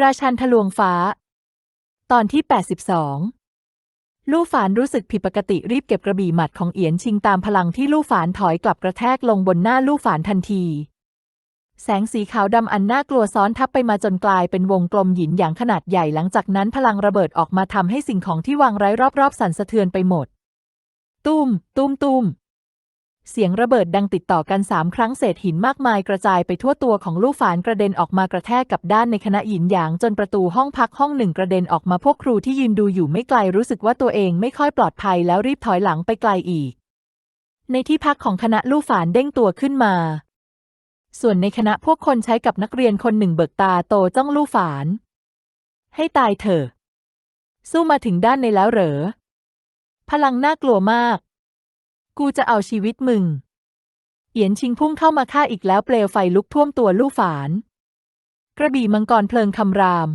ราชันทะลวงฟ้า ตอนที่ 82 ลู่ฝานรู้สึกผิดปกติรีบเก็บกระบี่หมัดของเอียนชิงตามพลังที่ลู่ฝานถอยกลับกระแทกลงบนหน้าลู่ฝานทันที แสงสีขาวดำอันน่ากลัวซ้อนทับไปมาจนกลายเป็นวงกลมหยินหยางขนาดใหญ่หลังจากนั้นพลังระเบิดออกมาทำให้สิ่งของที่วางไร้รอบๆ สั่นสะเทือนไปหมด ตุ้ม ตุ้มตุ้ม เสียงระเบิดดังติดต่อกันสามครั้งเศษหินมากมายกระจายไปทั่วตัวของลู่ฝานกระเด็นออกมากระแทกกับด้านในคณะหยินหยางจนประตูห้องพักห้องหนึ่งกระเด็นออกมาพวกครูที่ยืนดูอยู่ไม่ไกลรู้สึกว่าตัวเองไม่ค่อยปลอดภัยแล้วรีบถอยหลังไปไกลอีก ในที่พักของคณะลู่ฝานเด้งตัวขึ้นมา ส่วนในคณะพวกคนใช้กับนักเรียนคนหนึ่งเบิกตาโตจ้องลู่ฝาน ให้ตายเถอะสู้มาถึงด้านในแล้วเหรอพลังน่ากลัวมาก กูจะเอาชีวิตมึง เอียนชิงพุ่งเข้ามาฆ่าอีกแล้วเปลวไฟลุกท่วมตัวลู่ฝาน กระบี่มังกรเพลิงคำราม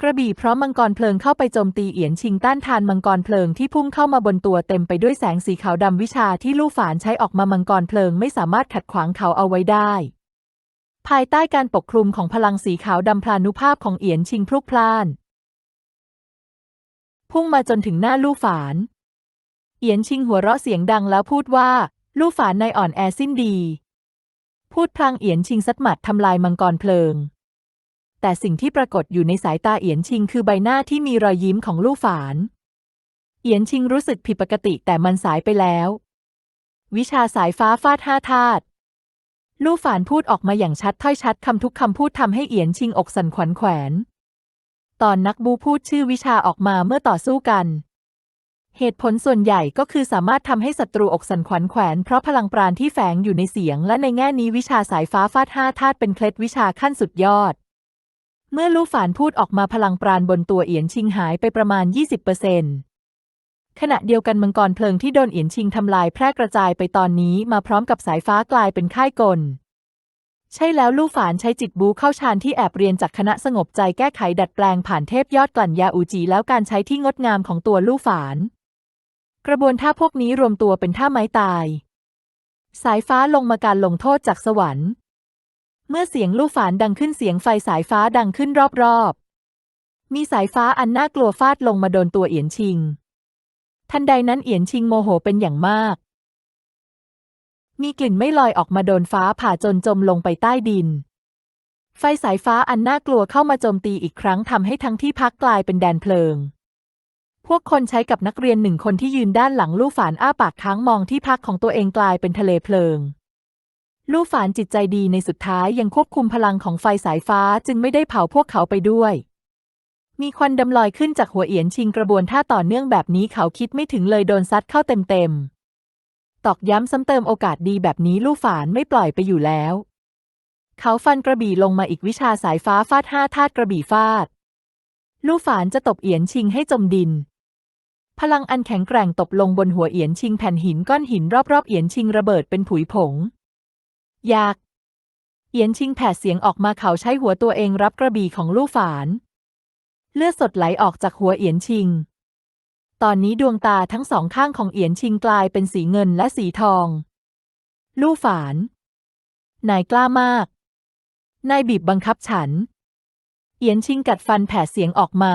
กระบี่พราะมังกรเพลิงเข้าไปโจมตีเอียนชิงต้านทานมังกรเพลิงที่พุ่งเข้ามาบนตัวเต็มไปด้วยแสงสีขาวดำวิชาที่ลู่ฝานใช้ออกมามังกรเพลิงไม่สามารถขัดขวางเขาเอาไว้ได้ภายใต้การปกคลุมของพลังสีขาวดำพลานุภาพของเอียนชิงพลุกพล่าน พุ่งมาจนถึงหน้าลู่ฝาน เอียนชิงหัวเราะเสียงดังแล้วพูดว่า ลู่ฝานนายอ่อนแอสิ้นดี พูดพลางเอียนชิงซัดหมัดทำลายมังกรเพลิง แต่สิ่งที่ปรากฏอยู่ในสายตาเอียนชิงคือใบหน้าที่มีรอยยิ้มของลู่ฝาน เอียนชิงรู้สึกผิดปกติแต่มันสายไปแล้ว วิชาสายฟ้าฟาดห้าธาตุลู่ฝานพูดออกมาอย่างชัดถ้อยชัดคำทุกคำพูดทำให้เอียนชิงอกสั่นขวัญแขวน ตอนนักบูพูดชื่อวิชาออกมาเมื่อต่อสู้กัน เหตุผลส่วนใหญ่ก็คือสามารถทำให้ศัตรูอกสันขวัญแขวนเพราะพลังปราณที่แฝงอยู่ในเสียง และในแง่นี้วิชาสายฟ้าฟาดห้าธาตุเป็นเคล็ดวิชาขั้นสุดยอด เมื่อลู่ฝานพูดออกมาพลังปราณบนตัวเอียนชิงหายไปประมาณ 20%ขณะเดียวกันมังกรเพลิงที่โดนเอียนชิงทำลายแพร่กระจายไปตอนนี้มาพร้อมกับสายฟ้ากลายเป็นค่ายกล ใช่แล้วลู่ฝานใช้จิตบูเข้าฌานที่แอบเรียนจากคณะสงบใจแก้ไขดัดแปลงผ่านเทพยอดกลั่นยาอูจีแล้วการใช้ที่งดงามของตัวลู่ฝาน กระบวนท่าพวกนี้รวมตัวเป็นท่าไม้ตาย สายฟ้าลงมาการลงโทษจากสวรรค์ เมื่อเสียงลู่ฝานดังขึ้นเสียงไฟสายฟ้าดังขึ้นรอบๆ มีสายฟ้าอันน่ากลัวฟาดลงมาโดนตัวเอียนชิง ทันใดนั้นเอียนชิงโมโหเป็นอย่างมาก มีกลิ่นไม่ลอยออกมาโดนฟ้าผ่าจนจมลงไปใต้ดิน ไฟสายฟ้าอันน่ากลัวเข้ามาโจมตีอีกครั้งทำให้ทั้งที่พักกลายเป็นแดนเพลิง พวกคนใช้กับนักเรียนหนึ่งคนที่ยืนด้านหลังลู่ฝานอ้าปากค้างมองที่พักของตัวเองกลายเป็นทะเลเพลิง ลู่ฝานจิตใจดีในสุดท้ายยังควบคุมพลังของไฟสายฟ้าจึงไม่ได้เผาพวกเขาไปด้วย มีควันดำลอยขึ้นจากหัวเอียนชิงกระบวนท่าต่อเนื่องแบบนี้เขาคิดไม่ถึงเลยโดนซัดเข้าเต็มๆ ตอกย้ำซ้ำเติมโอกาสดีแบบนี้ลู่ฝานไม่ปล่อยไปอยู่แล้ว เขาฟันกระบี่ลงมาอีกวิชาสายฟ้าฟาดห้าธาตุกระบี่ฟาด ลู่ฝานจะตบเอียนชิงให้จมดิน พลังอันแข็งแกร่งตบลงบนหัวเอียนชิงแผ่นหินก้อนหินรอบๆเอียนชิงระเบิดเป็นผุยผงอยาก เอียนชิงแผดเสียงออกมาเขาใช้หัวตัวเองรับกระบี่ของลู่ฝาน เลือดสดไหลออกจากหัวเอียนชิง ตอนนี้ดวงตาทั้งสองข้างของเอียนชิงกลายเป็นสีเงินและสีทอง ลู่ฝาน นายกล้ามาก นายบีบบังคับฉัน เอียนชิงกัดฟันแผดเสียงออกมา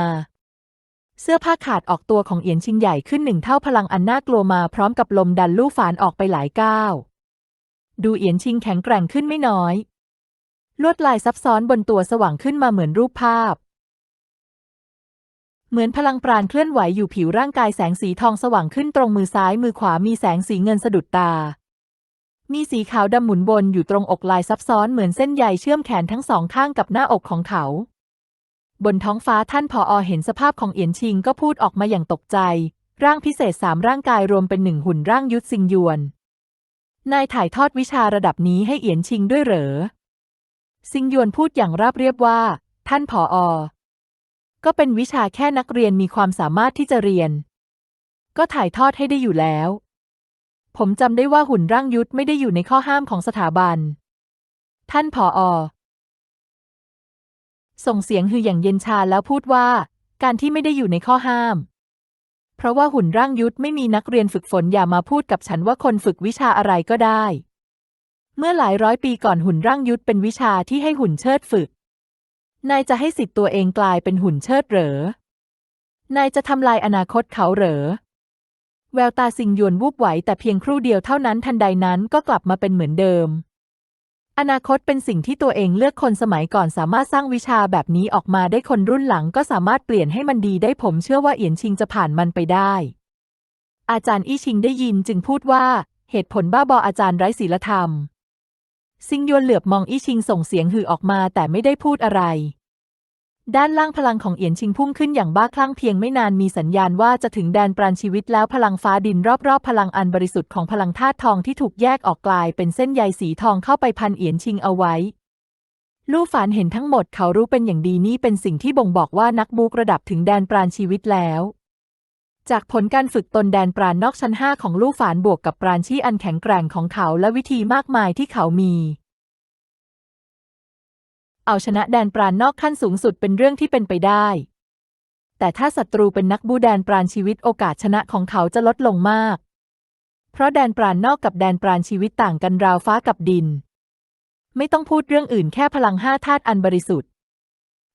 เสื้อผ้าขาดออกตัวของเอียนชิงใหญ่ขึ้นหนึ่งเท่าพลังอันน่ากลัวมาพร้อมกับลมดันลู่ฝานออกไปหลายก้าว ดูเอียนชิงแข็งแกร่งขึ้นไม่น้อย ลวดลายซับซ้อนบนตัวสว่างขึ้นมาเหมือนรูปภาพ เหมือนพลังปราณเคลื่อนไหวอยู่ผิวร่างกายแสงสีทองสว่างขึ้นตรงมือซ้ายมือขวามีแสงสีเงินสะดุดตา มีสีขาวดำหมุนบนอยู่ตรงอกลายซับซ้อนเหมือนเส้นใยเชื่อมแขนทั้งสองข้างกับหน้าอกของเขา บนท้องฟ้าท่านผออเห็นสภาพของเอียนชิงก็พูดออกมาอย่างตกใจ ร่างพิเศษสามร่างกายรวมเป็นหนึ่งหุ่นร่างยุทธซิงยวน นายถ่ายทอดวิชาระดับนี้ให้เอียนชิงด้วยเหรอ ซิงยวนพูดอย่างราบเรียบว่า ท่านผออ ก็เป็นวิชาแค่นักเรียนมีความสามารถที่จะเรียน ก็ถ่ายทอดให้ได้อยู่แล้ว ผมจำได้ว่าหุ่นร่างยุทธไม่ได้อยู่ในข้อห้ามของสถาบัน ท่านผออ ส่งเสียงฮืออย่างเย็นชาแล้วพูดว่า การที่ไม่ได้อยู่ในข้อห้าม เพราะว่าหุ่นร่างยุทธไม่มีนักเรียนฝึกฝนอย่ามาพูดกับฉันว่าคนฝึกวิชาอะไรก็ได้ เมื่อหลายร้อยปีก่อนหุ่นร่างยุทธเป็นวิชาที่ให้หุ่นเชิดฝึก นายจะให้สิทธิ์ตัวเองกลายเป็นหุ่นเชิดเหรอ นายจะทำลายอนาคตเขาเหรอ แววตาสิงยวนวูบไหวแต่เพียงครู่เดียวเท่านั้นทันใดนั้นก็กลับมาเป็นเหมือนเดิม อนาคตเป็นสิ่งที่ตัวเองเลือกคนสมัยก่อนสามารถสร้างวิชาแบบนี้ออกมาได้คนรุ่นหลังก็สามารถเปลี่ยนให้มันดีได้ผมเชื่อว่าเอียนชิงจะผ่านมันไปได้ อาจารย์อี้ชิงได้ยินจึงพูดว่า เหตุผลบ้าบออาจารย์ไร้ศีลธรรม ซิงยวนเหลือบมองอี้ชิงส่งเสียงหือออกมาแต่ไม่ได้พูดอะไร ด้านล่างพลังของเอียนชิงพุ่งขึ้นอย่างบ้าคลั่งเพียงไม่นานมีสัญญาณว่าจะถึงแดนปราณชีวิตแล้วพลังฟ้าดินรอบๆ พลังอันบริสุทธิ์ของพลังธาตุทองที่ถูกแยกออกกลายเป็นเส้นใยสีทองเข้าไปพันเอียนชิงเอาไว้ ลู่ฝานเห็นทั้งหมดเขารู้เป็นอย่างดีนี่เป็นสิ่งที่บ่งบอกว่านักบูกระดับถึงแดนปราณชีวิตแล้ว จากผลการฝึกตนแดนปราณนอกชั้นห้าของลู่ฝานบวกกับปราณชีอันแข็งแกร่งของเขาและวิธีมากมายที่เขามี เอาชนะแดนปราณนอกขั้นสูงสุดเป็นเรื่องที่เป็นไปได้ แต่ถ้าศัตรูเป็นนักบูแดนปราณชีวิตโอกาสชนะของเขาจะลดลงมาก เพราะแดนปราณนอกกับแดนปราณชีวิตต่างกันราวฟ้ากับดิน ไม่ต้องพูดเรื่องอื่นแค่พลังห้าธาตุอันบริสุทธิ์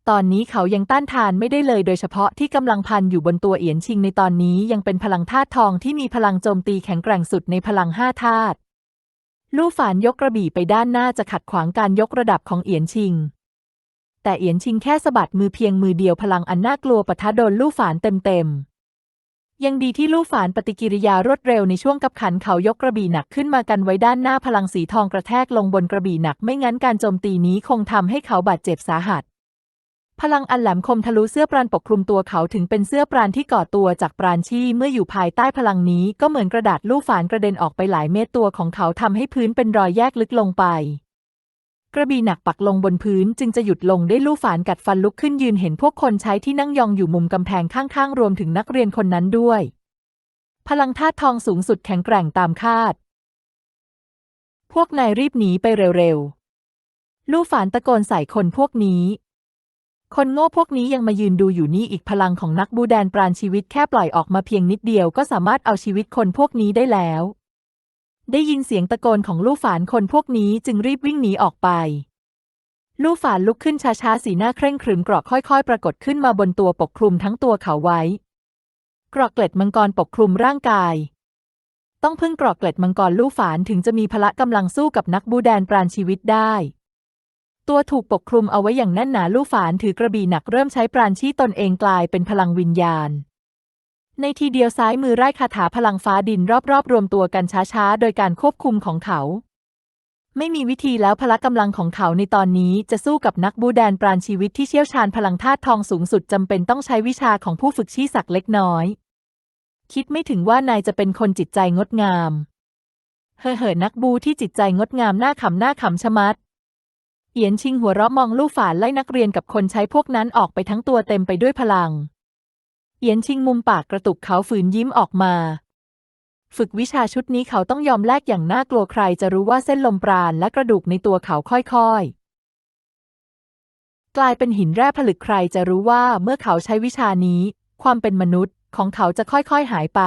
ตอนนี้เขายังต้านทานไม่ได้เลยโดยเฉพาะที่กำลังพันอยู่บนตัวเอียนชิงในตอนนี้ยังเป็นพลังธาตุทองที่มีพลังโจมตีแข็งแกร่งสุดในพลังห้าธาตุลู่ฝานยกกระบี่ไปด้านหน้าจะขัดขวางการยกระดับของเอียนชิง แต่เอียนชิงแค่สะบัดมือเพียงมือเดียวพลังอันน่ากลัวปะทะโดนลู่ฝานเต็มๆ ยังดีที่ลู่ฝานปฏิกิริยารวดเร็วในช่วงกับขันเขายกกระบี่หนักขึ้นมากันไว้ด้านหน้าพลังสีทองกระแทกลงบนกระบี่หนักไม่งั้นการโจมตีนี้คงทำให้เขาบาดเจ็บสาหัส พลังอันแหลมคมทะลุเสื้อปราณปกคลุมตัวเขาถึงเป็นเสื้อปราณที่ก่อตัวจากปราณชี่เมื่ออยู่ภายใต้พลังนี้ก็เหมือนกระดาษลู่ฝานกระเด็นออกไปหลายเมตรตัวของเขาทำให้พื้นเป็นรอยแยกลึกลงไป กระบี่หนักปักลงบนพื้นจึงจะหยุดลงได้ลู่ฝานกัดฟันลุกขึ้นยืนเห็นพวกคนใช้ที่นั่งยองอยู่มุมกำแพงข้างๆ รวมถึงนักเรียนคนนั้นด้วย พลังธาตุทองสูงสุดแข็งแกร่งตามคาด พวกนายรีบหนีไปเร็วๆ ลู่ฝานตะโกนใส่คนพวกนี้ คนโง่พวกนี้ยังมายืนดูอยู่นี่อีกพลังของนักบูแดนปราณชีวิตแค่ปล่อยออกมาเพียงนิดเดียวก็สามารถเอาชีวิตคนพวกนี้ได้แล้ว ได้ยินเสียงตะโกนของลู่ฝานคนพวกนี้จึงรีบวิ่งหนีออกไป ลู่ฝานลุกขึ้นช้าๆ สีหน้าเคร่งขรึมกรอกค่อยๆ ปรากฏขึ้นมาบนตัวปกคลุมทั้งตัวเขาไว้ กรอกเกล็ดมังกรปกคลุมร่างกาย ต้องพึ่งกรอกเกล็ดมังกรลู่ฝานถึงจะมีพละกำลังสู้กับนักบูแดนปราณชีวิตได้ ตัวถูกปกคลุมเอาไว้อย่างแน่นหนาลู่ฝานถือกระบี่หนักเริ่มใช้ปราณชีตนเองกลายเป็นพลังวิญญาณ ในทีเดียวซ้ายมือไร้คาถาพลังฟ้าดินรอบๆ รวมตัวกันช้าๆ โดยการควบคุมของเขา ไม่มีวิธีแล้วพละกำลังของเขาในตอนนี้จะสู้กับนักบูแดนปราณชีวิตที่เชี่ยวชาญพลังธาตุทองสูงสุดจำเป็นต้องใช้วิชาของผู้ฝึกชี้ศักดิ์เล็กน้อย คิดไม่ถึงว่านายจะเป็นคนจิตใจงดงาม เฮ่อเห่อนักบูที่จิตใจงดงามหน้าขำหน้าขำชะมัดเอียนชิงหัวเราะมองลู่ฝานไล่นักเรียนกับคนใช้พวกนั้นออกไปทั้งตัวเต็มไปด้วยพลัง เอียนชิงมุมปากกระตุกเขาฝืนยิ้มออกมา ฝึกวิชาชุดนี้เขาต้องยอมแลกอย่างน่ากลัวใครจะรู้ว่าเส้นลมปราณและกระดูกในตัวเขาค่อยๆ กลายเป็นหินแร่ผลึกใครจะรู้ว่าเมื่อเขาใช้วิชานี้ ความเป็นมนุษย์ของเขาจะค่อยๆหายไป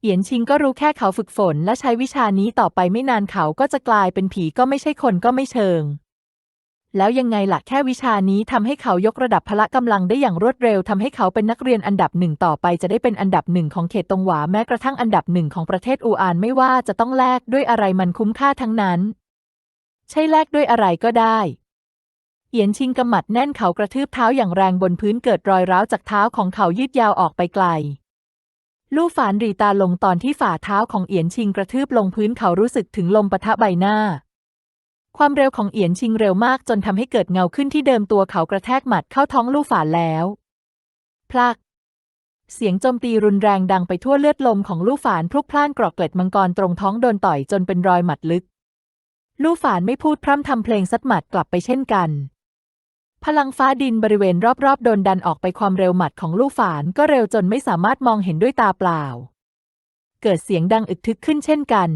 เอียนชิงก็รู้แค่เขาฝึกฝนและใช้วิชานี้ต่อไปไม่นานเขาก็จะกลายเป็นผีก็ไม่ใช่คนก็ไม่เชิง แล้วยังไงล่ะแค่วิชานี้ทำให้เขายกระดับพละกำลังได้อย่างรวดเร็วทำให้เขาเป็นนักเรียนอันดับหนึ่งต่อไปจะได้เป็นอันดับหนึ่งของเขตตงหวาแม้กระทั่งอันดับหนึ่งของประเทศอูอานไม่ว่าจะต้องแลกด้วยอะไรมันคุ้มค่าทั้งนั้น ใช่แลกด้วยอะไรก็ได้เอียนชิงกำหมัดแน่นเขากระทืบเท้าอย่างแรงบนพื้นเกิดรอยร้าวจากเท้าของเขายืดยาวออกไปไกล ลู่ฝานรีตาลงตอนที่ฝ่าเท้าของเอียนชิงกระทืบลงพื้นเขารู้สึกถึงลมปะทะใบหน้า ความเร็วของเอียนชิงเร็วมากจนทำให้เกิดเงาขึ้นที่เดิมตัวเขากระแทกหมัดเข้าท้องลู่ฝานแล้ว พลัก เสียงโจมตีรุนแรงดังไปทั่วเลือดลมของลู่ฝานพลุกพล่านกรอกเกล็ดมังกรตรงท้องโดนต่อยจนเป็นรอยหมัดลึก ลู่ฝานไม่พูดพร่ำทำเพลงซัดหมัดกลับไปเช่นกัน พลังฟ้าดินบริเวณรอบๆโดนดันออกไปความเร็วหมัดของลู่ฝานก็เร็วจนไม่สามารถมองเห็นด้วยตาเปล่า เกิดเสียงดังอึกทึกขึ้นเช่นกัน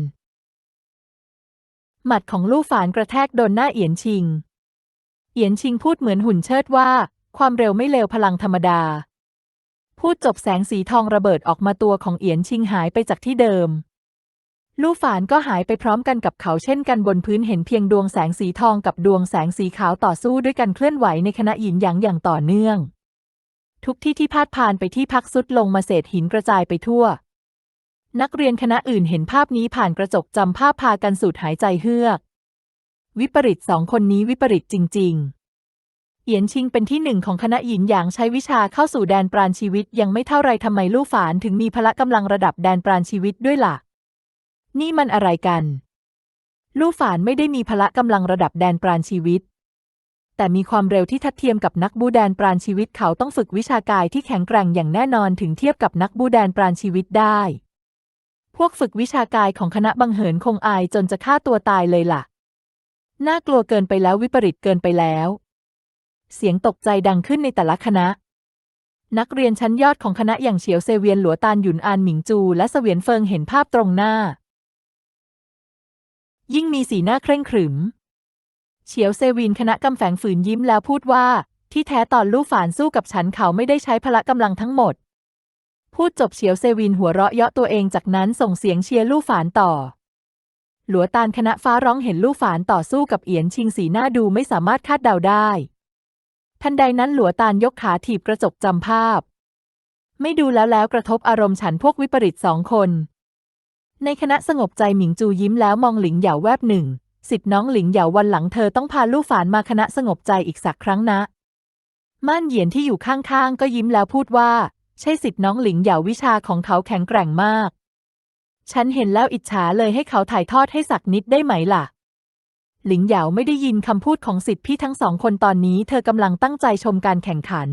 หมัดของลู่ฝานกระแทกโดนหน้าเอียนชิง เอียนชิงพูดเหมือนหุ่นเชิดว่า ความเร็วไม่เลวพลังธรรมดา พูดจบแสงสีทองระเบิดออกมาตัวของเอียนชิงหายไปจากที่เดิม ลู่ฝานก็หายไปพร้อมกันกับเขาเช่นกันบนพื้นเห็นเพียงดวงแสงสีทองกับดวงแสงสีขาวต่อสู้ด้วยกันเคลื่อนไหวในคณะหยินหยางอย่างต่อเนื่อง ทุกที่ที่พาดผ่านไปที่พักสุดลงมาเศษหินกระจายไปทั่ว นักเรียนคณะอื่นเห็นภาพนี้ผ่านกระจกจำภาพพากันสูดหายใจเฮือก วิปริตสองคนนี้วิปริตจริง ๆ เอียนชิงเป็นที่หนึ่งของคณะหยินหยางใช้วิชาเข้าสู่แดนปราณชีวิตยังไม่เท่าไรทำไมลู่ฝานถึงมีพละกำลังระดับแดนปราณชีวิตด้วยล่ะ นี่มันอะไรกัน ลู่ฝานไม่ได้มีพละกำลังระดับแดนปราณชีวิต แต่มีความเร็วที่ทัดเทียมกับนักบูแดนปราณชีวิตเขาต้องฝึกวิชากายที่แข็งแกร่งอย่างแน่นอนถึงเทียบกับนักบูแดนปราณชีวิตได้ วกฝึกวิชากายของคณะบังเหินคงอายจนจะฆ่าตัวตายเลยล่ะ น่ากลัวเกินไปแล้ววิปริตเกินไปแล้ว เสียงตกใจดังขึ้นในแต่ละคณะ นักเรียนชั้นยอดของคณะอย่างเฉียวเซเวียนหลัวตานหยุนอานหมิงจู และเสวียนเฟิงเห็นภาพตรงหน้า ยิ่งมีสีหน้าเคร่งขรึม เฉียวเซวินคณะกำแฝงฝืนยิ้มแล้วพูดว่า ที่แท้ตอนลู่ฝานสู้กับฉันเขาไม่ได้ใช้พละกำลังทั้งหมด พูดจบเฉียวเซวินหัวเราะเยาะตัวเองจากนั้นส่งเสียงเชียร์ลู่ฝานต่อ หลัวตานคณะฟ้าร้องเห็นลู่ฝานต่อสู้กับเอียนชิงสีหน้าดูไม่สามารถคาดเดาได้ ทันใดนั้นหลัวตานยกขาถีบกระจกจำภาพ ไม่ดูแล้วแล้วกระทบอารมณ์ฉันพวกวิปริตสองคน ในคณะสงบใจหมิงจูยิ้มแล้วมองหลิงเหยาแวบหนึ่งสิทธิ์น้องหลิงเหยาวันหลังเธอต้องพาลู่ฝานมาคณะสงบใจอีกสักครั้งนะม่านเหยียนที่อยู่ข้างๆ ก็ยิ้มแล้วพูดว่า ใช่สิทธิ์น้องหลิงเหยาวิชาของเขาแข็งแกร่งมาก ฉันเห็นแล้วอิจฉาเลยให้เขาถ่ายทอดให้สักนิดได้ไหมล่ะ หลิงเหยาไม่ได้ยินคำพูดของสิทธิ์พี่ทั้งสองคนตอนนี้เธอกำลังตั้งใจชมการแข่งขัน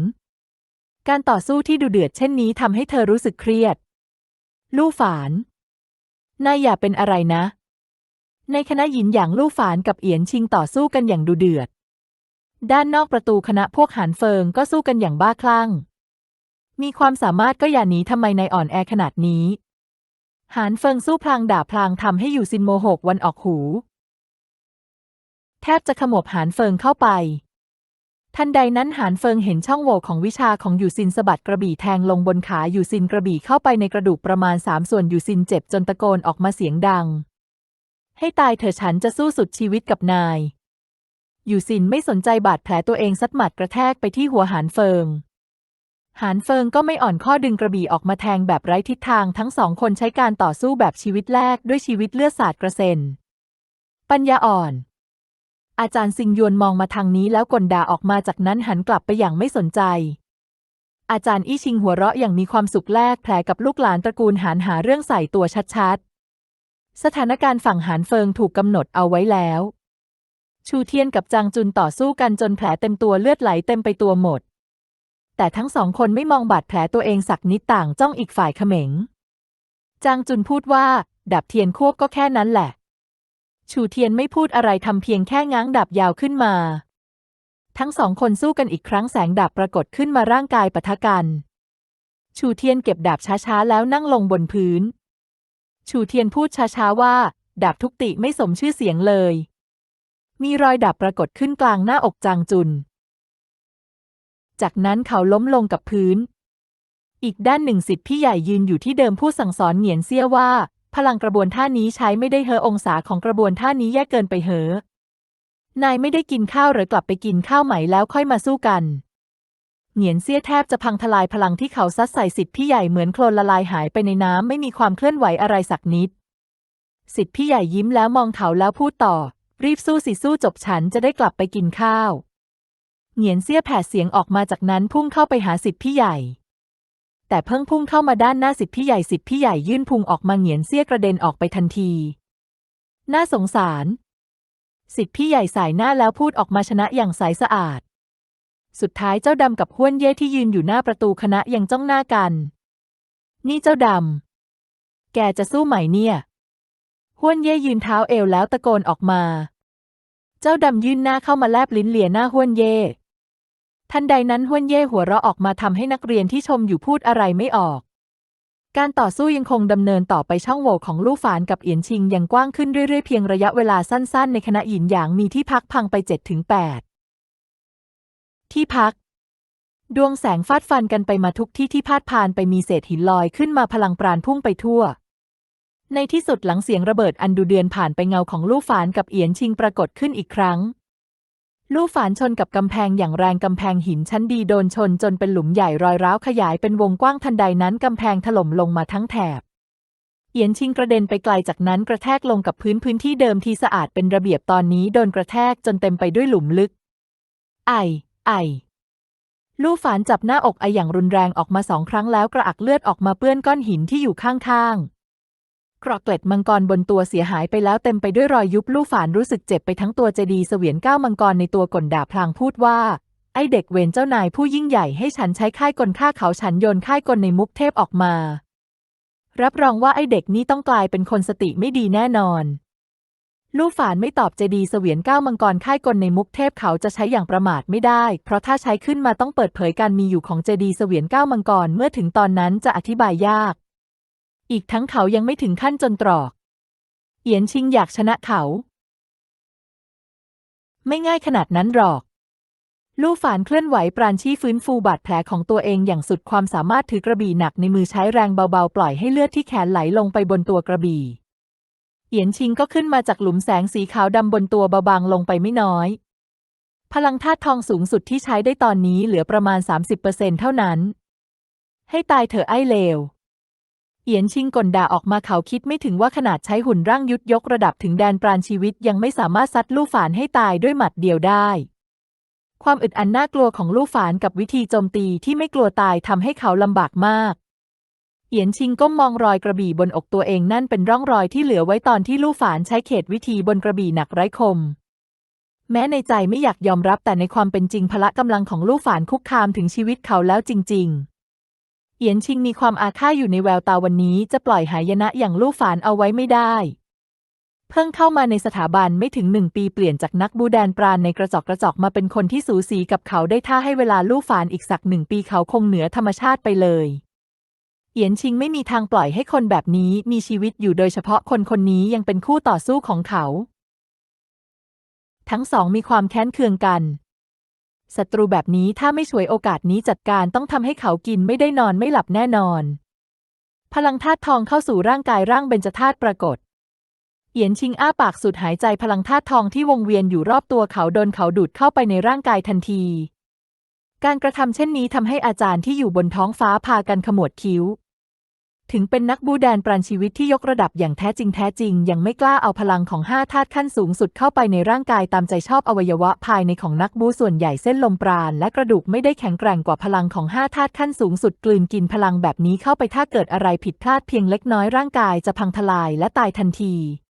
การต่อสู้ที่ดุเดือดเช่นนี้ทำให้เธอรู้สึกเครียด ลู่ฝาน นายอย่าเป็นอะไรนะ ในคณะหยินหยางลู่ฝานกับเอียนชิงต่อสู้กันอย่างดุเดือด ด้านนอกประตูคณะพวกหานเฟิงก็สู้กันอย่างบ้าคลั่ง มีความสามารถก็อย่าหนีทำไมนายอ่อนแอขนาดนี้ หานเฟิงสู้พลางด่าพลางทำให้อยู่ซินโมโหกวันออกหู แทบจะขมวบหานเฟิงเข้าไป ทันใดนั้นหานเฟิงเห็นช่องโหว่ของวิชาของอยู่ซินสะบัดกระบี่แทงลงบนขาอยู่ซินกระบี่เข้าไปในกระดูกประมาณสามส่วนอยู่ซินเจ็บจนตะโกนออกมาเสียงดัง ให้ตายเถอะฉันจะสู้สุดชีวิตกับนาย อยู่ซินไม่สนใจบาดแผลตัวเองซัดหมัดกระแทกไปที่หัวหานเฟิง หานเฟิงก็ไม่อ่อนข้อดึงกระบี่ออกมาแทงแบบไร้ทิศทางทั้งสองคนใช้การต่อสู้แบบชีวิตแรกด้วยชีวิตเลือดสาดกระเซ็น ปัญญาอ่อน อาจารย์ซิงยวนมองมาทางนี้แล้วกลด่าออกมาจากนั้นหันกลับไปอย่างไม่สนใจ อาจารย์อี้ชิงหัวเราะอย่างมีความสุขแลกแผลกับลูกหลานตระกูลหานหาเรื่องใส่ตัวชัดๆ สถานการณ์ฝั่งหานเฟิงถูกกำหนดเอาไว้แล้ว ชูเทียนกับจางจุนต่อสู้กันจนแผลเต็มตัวเลือดไหลเต็มไปตัวหมด แต่ทั้งสองคนไม่มองบาดแผลตัวเองสักนิดต่างจ้องอีกฝ่ายเขม็ง จางจุนพูดว่า ดับเทียนควบก็แค่นั้นแหละ ชูเทียนไม่พูดอะไรทำเพียงแค่ง้างดาบยาวขึ้นมา ทั้งสองคนสู้กันอีกครั้งแสงดาบปรากฏขึ้นมาร่างกายปะทะกัน ชูเทียนเก็บดาบช้าๆแล้วนั่งลงบนพื้น ชูเทียนพูดช้าๆว่า ดาบทุกติไม่สมชื่อเสียงเลย มีรอยดาบปรากฏขึ้นกลางหน้าอกจางจุน จากนั้นเขาล้มลงกับพื้น อีกด้านหนึ่งสิทธิ์พี่ใหญ่ยืนอยู่ที่เดิมผู้สั่งสอนเหงียนเซี่ยว่า พลังกระบวนท่านี้ใช้ไม่ได้เหอองศาของกระบวนท่านี้แย่เกินไปเหอนายไม่ได้กินข้าวหรือกลับไปกินข้าวไหม่แล้วค่อยมาสู้กัน เหงียนเซี่ยแทบจะพังทลายพลังที่เขาซัดใส่สิทธิ์พี่ใหญ่เหมือนโคลนละลายหายไปในน้ำไม่มีความเคลื่อนไหวอะไรสักนิด สิทธิ์พี่ใหญ่ยิ้มแล้วมองเขาแล้วพูดต่อ รีบสู้สิสู้จบฉันจะได้กลับไปกินข้าว เหงียนเซี่ยแผดเสียงออกมาจากนั้นพุ่งเข้าไปหาสิทธิพี่ใหญ่ แต่เพิ่งพุ่งเข้ามาด้านหน้าสิทธิพี่ใหญ่สิทธิพี่ใหญ่ยื่นพุงออกมาเหงียนเซี่ยกระเด็นออกไปทันที น่าสงสาร สิทธิพี่ใหญ่สายหน้าแล้วพูดออกมาชนะอย่างใสสะอาด สุดท้ายเจ้าดำกับห้วนเย่ที่ยืนอยู่หน้าประตูคณะยังจ้องหน้ากัน นี่เจ้าดำ แกจะสู้ไหมเนี่ยห้วนเย่ยืนเท้าเอวแล้วตะโกนออกมา เจ้าดำยื่นหน้าเข้ามาแลบลิ้นเหลี่ยหน้าห้วนเย่ ทันใดนั้นห้วนเย่หัวเราะออกมาทำให้นักเรียนที่ชมอยู่พูดอะไรไม่ออก การต่อสู้ยังคงดำเนินต่อไปช่องโหว่ของลู่ฝานกับเอียนชิงยังกว้างขึ้นเรื่อยๆเพียงระยะเวลาสั้นๆ ในคณะหยินหยางมีที่พักพังไป7ถึง8ที่พัก ดวงแสงฟาดฟันกันไปมาทุกที่ที่พาดพานไปมีเศษหินลอยขึ้นมาพลังปราณพุ่งไปทั่ว ในที่สุดหลังเสียงระเบิดอันดูเดือนผ่านไปเงาของลู่ฝานกับเอียนชิงปรากฏขึ้นอีกครั้ง ลู่ฝานชนกับกำแพงอย่างแรงกำแพงหินชั้นดีโดนชนจนเป็นหลุมใหญ่รอยร้าวขยายเป็นวงกว้างทันใดนั้นกำแพงถล่มลงมาทั้งแถบ เอียนชิงกระเด็นไปไกลจากนั้นกระแทกลงกับพื้นพื้นที่เดิมที่สะอาดเป็นระเบียบตอนนี้โดนกระแทกจนเต็มไปด้วยหลุมลึก ไอ ไอ ลู่ฝานจับหน้าอกไออย่างรุนแรงออกมาสองครั้งแล้วกระอักเลือดออกมาเปื้อนก้อนหินที่อยู่ข้างๆ กรอกเกล็ดมังกรบนตัวเสียหายไปแล้วเต็มไปด้วยรอยยุบลู่ฝานรู้สึกเจ็บไปทั้งตัวเจดีเสวียนก้าวมังกรในตัวก่นด่าพลางพูดว่า ไอเด็กเวรเจ้านายผู้ยิ่งใหญ่ให้ฉันใช้ค่ายกลฆ่าเขาฉันโยนค่ายกลในมุกเทพออกมา รับรองว่าไอเด็กนี้ต้องกลายเป็นคนสติไม่ดีแน่นอน ลู่ฝานไม่ตอบเจดีเสวียนก้าวมังกรค่ายกลในมุกเทพเขาจะใช้อย่างประมาทไม่ได้ เพราะถ้าใช้ขึ้นมาต้องเปิดเผยการมีอยู่ของเจดีเสวียนก้าวมังกรเมื่อถึงตอนนั้นจะอธิบายยาก อีกทั้งเขายังไม่ถึงขั้นจนตรอกเอียนชิงอยากชนะเขา ไม่ง่ายขนาดนั้นหรอก ลู่ฝานเคลื่อนไหวปราณชี้ฟื้นฟูบาดแผลของตัวเองอย่างสุดความสามารถถือกระบี่หนักในมือใช้แรงเบาๆ ปล่อยให้เลือดที่แขนไหลลงไปบนตัวกระบี่เอียนชิงก็ขึ้นมาจากหลุมแสงสีขาวดำบนตัวเบาบางลงไปไม่น้อย พลังธาตุทองสูงสุดที่ใช้ได้ตอนนี้เหลือประมาณ 30%เท่านั้น ให้ตายเถอะไอ้เลว เอียนชิงกลด่าออกมาเขาคิดไม่ถึงว่าขนาดใช้หุ่นร่างยุดยกระดับถึงแดนปราณชีวิตยังไม่สามารถซัดลู่ฝานให้ตายด้วยหมัดเดียวได้ ความอึดอันน่ากลัวของลู่ฝานกับวิธีโจมตีที่ไม่กลัวตายทำให้เขาลำบากมากเอียนชิงก้มมองรอยกระบี่บนอกตัวเองนั่นเป็นร่องรอยที่เหลือไว้ตอนที่ลู่ฝานใช้เขตวิธีบนกระบี่หนักไร้คม แม้ในใจไม่อยากยอมรับแต่ในความเป็นจริงพละกำลังของลู่ฝานคุกคามถึงชีวิตเขาแล้วจริง ๆ เอียนชิงมีความอาฆาตอยู่ในแววตาวันนี้จะปล่อยหายนะอย่างลู่ฝานเอาไว้ไม่ได้ เพิ่งเข้ามาในสถาบันไม่ถึงหนึ่งปีเปลี่ยนจากนักบูแดนปราณในกระจอกกระจอกมาเป็นคนที่สูสีกับเขาได้ถ้าให้เวลาลู่ฝานอีกสักหนึ่งปีเขาคงเหนือธรรมชาติไปเลยเอียนชิงไม่มีทางปล่อยให้คนแบบนี้มีชีวิตอยู่โดยเฉพาะคนคนนี้ยังเป็นคู่ต่อสู้ของเขา ทั้งสองมีความแค้นเคืองกัน ศัตรูแบบนี้ถ้าไม่ช่วยโอกาสนี้จัดการต้องทำให้เขากินไม่ได้นอนไม่หลับแน่นอน พลังธาตุทองเข้าสู่ร่างกายร่างเบญจธาตุปรากฏเอียนชิงอ้าปากสุดหายใจพลังธาตุทองที่วงเวียนอยู่รอบตัวเขาโดนเขาดูดเข้าไปในร่างกายทันที การกระทำเช่นนี้ทำให้อาจารย์ที่อยู่บนท้องฟ้าพากันขมวดคิ้ว ถึงเป็นนักบูแดนปราณชีวิตที่ยกระดับอย่างแท้จริงแท้จริง ยังไม่กล้าเอาพลังของห้าธาตุขั้นสูงสุดเข้าไปในร่างกายตามใจชอบอวัยวะภายในของนักบูส่วนใหญ่เส้นลมปราณและกระดูกไม่ได้แข็งแกร่งกว่าพลังของห้าธาตุขั้นสูงสุดกลืนกินพลังแบบนี้เข้าไปถ้าเกิดอะไรผิดพลาดเพียงเล็กน้อยร่างกายจะพังทลายและตายทันที